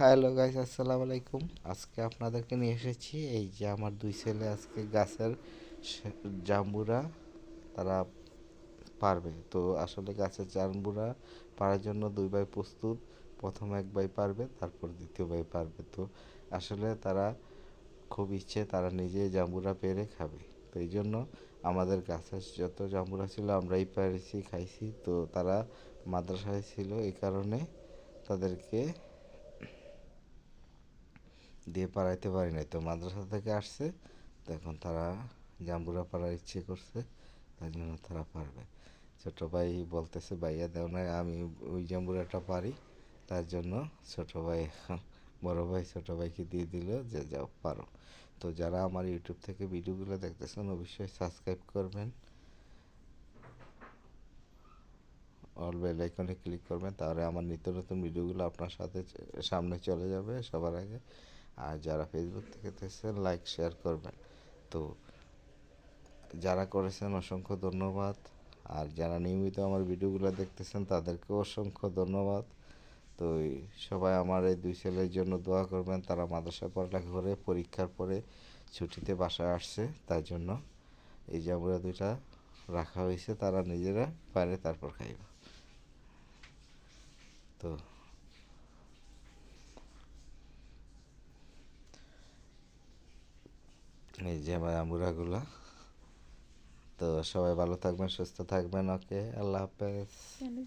Hello guys আসসালামু আলাইকুম। আজকে আপনাদেরকে নিয়ে এসেছি এই যে আমার দুই ছেলে আজকে গাছের জাম্বুরা তারা পারবে। তো আসলে গাছের জাম্বুরা পারার জন্য দুই ভাই প্রস্তুত। প্রথম এক ভাই পারবে, তারপর দ্বিতীয় ভাই পারবে। তো আসলে তারা খুব ইচ্ছে, তারা নিজে জাম্বুরা পেরে খাবে। তো এই জন্য আমাদের গাছের যত জাম্বুরা ছিল আমরাই পেরেছি, খাইছি। তো তারা মাদ্রাসায় ছিল, এই কারণে তাদেরকে দিয়ে পারাইতে পারি নাই। তো মাদ্রাসা থেকে আসছে তো এখন তারা জাম্বুরা পাড়ার ইচ্ছে করছে তাই জন্য তারা পারবে। ছোট ভাই বলতেছে, ভাইয়া, দেও না, আমি ওই জাম্বুরাটা পারি। তার জন্য ছোট ভাই, বড় ভাই ছোট ভাইকে দিয়ে দিল যে, যাও, পারো। তো যারা আমার ইউটিউব থেকে ভিডিওগুলো দেখতেছেন, অবশ্যই সাবস্ক্রাইব করবেন। অল বেল আইকনে ক্লিক করবেন, তাহলে আমার নিত্য নতুন ভিডিওগুলো আপনার সাথে, সামনে চলে যাবে সবার আগে। আর যারা ফেসবুক থেকে দেখছেন লাইক শেয়ার করবেন। তো যারা করেছেন, অসংখ্য ধন্যবাদ। আর যারা নিয়মিত আমার ভিডিওগুলো দেখতেছেন, তাদেরকেও অসংখ্য ধন্যবাদ। তো সবাই আমার এই দুই ছেলের জন্য দোয়া করবেন। তারা মাদ্রাসা পড়ালেখা করে পরীক্ষার পরে ছুটিতে বাসায় আসছে, তার জন্য এই জামুরা দুইটা রাখা হয়েছে। তারা নিজেরা পারে তারপর খাইব। তো এই যে আমার তো সবাই ভালো থাকবেন সুস্থ থাকবেন ওকে আল্লাহ হাফেজ।